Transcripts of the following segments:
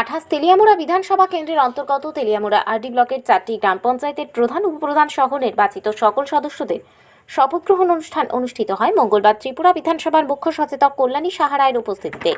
আঠাশ তেলিয়ামুড়া বিধানসভা কেন্দ্রের অন্তর্গত তেলিয়ামুড়া আরডি ব্লকের চারটি গ্রাম পঞ্চায়েতের প্রধান, উপপ্রধান সহ নির্বাচিত সকল সদস্যদের শপথ গ্রহণ অনুষ্ঠান অনুষ্ঠিত হয় মঙ্গলবার ত্রিপুরা বিধানসভার মুখ্য সচেতক কল্যাণী সাহারায়ের উপস্থিতিতে।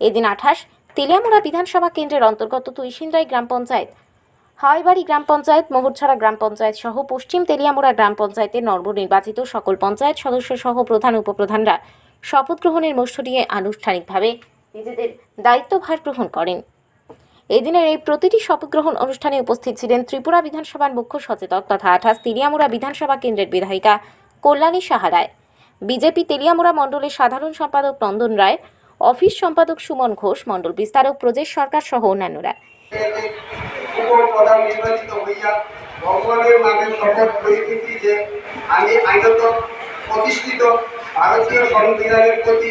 এদিন আঠাশ তেলিয়ামুড়া বিধানসভা কেন্দ্রের অন্তর্গত তুইসিন্দ্রাই গ্রাম পঞ্চায়েত, হাওয়াইবাড়ি গ্রাম পঞ্চায়েত, মোহরছড়া গ্রাম পঞ্চায়েত সহ পশ্চিম তেলিয়ামুড়া গ্রাম পঞ্চায়েতের নবনির্বাচিত সকল পঞ্চায়েত সদস্য সহ প্রধান, উপপ্রধানরা শপথ গ্রহণের মধ্য দিয়ে আনুষ্ঠানিকভাবে নিজেদের দায়িত্বভার গ্রহণ করেন। এদিনের এই প্রতিটি শপথ গ্রহণ অনুষ্ঠানে উপস্থিত ছিলেন ত্রিপুরা বিধানসভার মুখ্য সচেতক তথা আঠাশ তেলিয়ামুড়া বিধানসভা কেন্দ্রের বিধায়িকা কল্যাণী সাহারায় বিজেপি তেলিয়ামুড়া মণ্ডলের সাধারণ সম্পাদক নন্দন রায়, অফিস সম্পাদক সুমন ঘোষ, মণ্ডল বিস্তারক প্রজেশ সরকার সহ অন্যান্যরা। প্রতিষ্ঠিত, ভারতীয় সংবিধানের প্রতি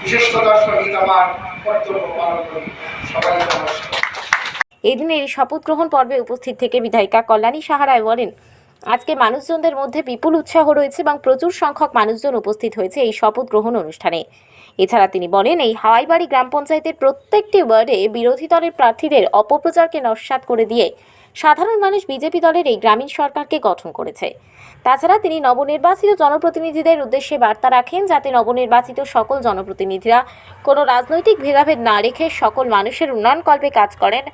বিশেষতার সহিত আমার কর্তব্য পালন করিব সবাইকে নমস্কার এই শপথ গ্রহণ পর্বে উপস্থিত থেকে বিধায়িকা কল্যাণী সাহারায় বলেন, আজকে মানুষজনদের মধ্যে বিপুল উৎসাহ রয়েছে এবং প্রচুর সংখ্যক মানুষজন উপস্থিত হয়েছে এই শপথ গ্রহণ অনুষ্ঠানে। এছাড়া তিনি বলেন, এই হাওয়াইবাড়ি গ্রাম পঞ্চায়েতের প্রত্যেকটি ওয়ার্ডে বিরোধী দলের প্রার্থীদের অপপ্রচারকে নস্যাৎ করে দিয়ে সাধারণ মানুষ বিজেপি দলের এই গ্রামীণ সরকারকে গঠন করেছে। তাছাড়া তিনি নবনির্বাচিত জনপ্রতিনিধিদের উদ্দেশ্যে বার্তা রাখেন যাতে নবনির্বাচিত সকল জনপ্রতিনিধিরা কোনো রাজনৈতিক ভেদাভেদ না রেখে সকল মানুষের উন্নয়ন কল্পে কাজ করেন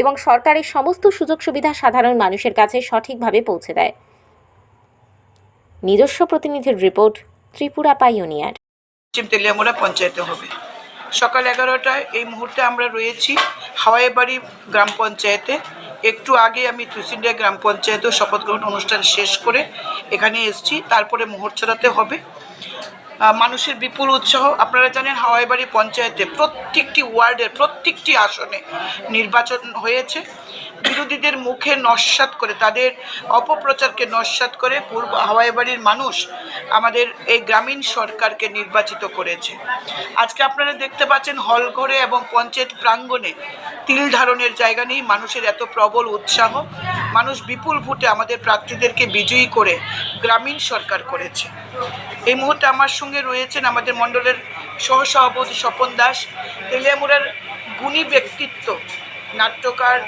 এবং সরকারের সমস্ত সুযোগ সুবিধা সাধারণ মানুষের কাছে সঠিকভাবে পৌঁছে দেয়। নিজস্ব প্রতিনিধির রিপোর্ট, ত্রিপুরা পাইওনিয়ার। পশ্চিম তেলিয়ামুড়া পঞ্চায়েতে হবে। সকাল এগারোটায় এই মুহূর্তে আমরা রয়েছি হাওয়াইবাড়ি গ্রাম পঞ্চায়েতে। একটু আগে আমি তুসিন্ডিয়া গ্রাম পঞ্চায়েতেও শপথ গ্রহণ অনুষ্ঠান শেষ করে এখানে এসেছি। তারপরে মোহরছড়াতে হবে। মানুষের বিপুল উৎসাহ। আপনারা জানেন হাওয়াইবাড়ি পঞ্চায়েতে প্রত্যেকটি ওয়ার্ডের প্রত্যেকটি আসনে নির্বাচন হয়েছে। বিরোধীদের মুখে নস্যাৎ করে, তাদের অপপ্রচারকে নস্যাৎ করে পূর্ব হাওয়াইবাড়ির মানুষ আমাদের এই গ্রামীণ সরকারকে নির্বাচিত করেছে। আজকে আপনারা দেখতে পাচ্ছেন হলঘরে এবং পঞ্চায়েত প্রাঙ্গণে তিল ধারণের জায়গা নেই, মানুষের এত প্রবল উৎসাহ। মানুষ বিপুল ভোটে আমাদের প্রার্থীদেরকে বিজয়ী করে গ্রামীণ সরকার করেছে। এই মুহূর্তে আমার সঙ্গে রয়েছেন আমাদের মণ্ডলের সহসভাপতি স্বপন দাস। তেলিয়ামুড়ার গুণী ব্যক্তিত্ব, নাট্যকার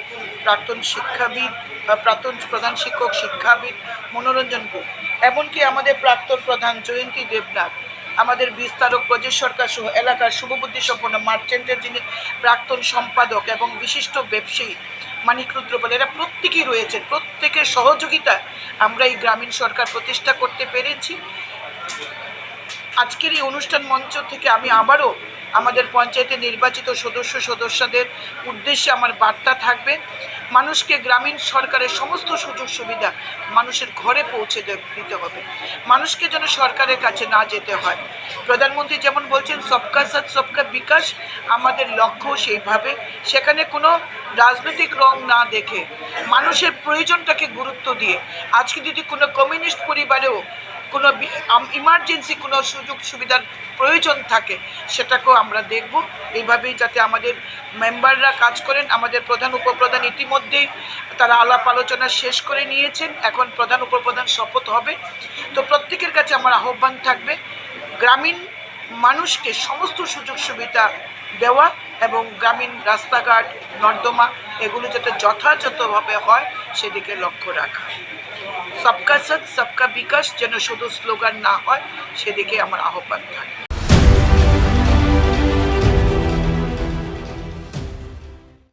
প্রাক্তন শিক্ষাবিদ প্রাক্তন প্রধান শিক্ষক, শিক্ষাবিদ মনোরঞ্জন গুপ এমনকি আমাদের প্রাক্তন প্রধান জয়ন্তী দেবনাথ, আমাদের বিস্তারক প্রজেশ সরকার সহ এলাকার শুভবুদ্ধি সম্পন্ন মার্চেন্টের যিনি প্রাক্তন সম্পাদক এবং বিশিষ্ট ব্যবসায়ী মানিক রুদ্রপাল এরা প্রত্যেকেই রয়েছেন। প্রত্যেকের সহযোগিতা আমরা এই গ্রামীণ সরকার প্রতিষ্ঠা করতে পেরেছি। আজকের এই অনুষ্ঠান মঞ্চ থেকে আমি আবারও আমাদের পঞ্চায়েতের নির্বাচিত সদস্য সদস্যদের উদ্দেশ্যে আমার বার্তা থাকবে। মানুষকে গ্রামীণ সরকারের সমস্ত সুযোগ সুবিধা মানুষের ঘরে পৌঁছে দিতে হবে। মানুষকে যেন সরকারের কাছে না যেতে হয়। প্রধানমন্ত্রী যেমন বলছেন, সবকা সাথ, সবকা বিকাশ। আমাদের লক্ষ্য সেইভাবে। সেখানে কোনো রাজনৈতিক রং না দেখে মানুষের প্রয়োজনটাকে গুরুত্ব দিয়ে। আজকে যদি কোনো কমিউনিস্ট পরিবারেও কোনো ইমার্জেন্সি কোনো সুযোগ সুবিধার প্রয়োজন থাকে, সেটাকেও আমরা দেখব। এইভাবেই যাতে আমাদের মেম্বাররা কাজ করেন, আমাদের প্রধান, উপপ্রধান ইতিমধ্যেই তারা আলাপ আলোচনা শেষ করে নিয়েছেন। এখন প্রধান, উপপ্রধান শপথ হবে। তো প্রত্যেকের কাছে আমার আহ্বান থাকবে, গ্রামীণ মানুষকে সমস্ত সুযোগ সুবিধা দেওয়া এবং গ্রামীণ রাস্তাঘাট, নর্দমা, এগুলো যাতে যথাযথভাবে হয়, সেদিকে লক্ষ্য রাখা। সবকা সাথ সবকা বিকাশ, যেন শুধু স্লোগান না হয়, সেদিকে আমার আহ্বান থাকে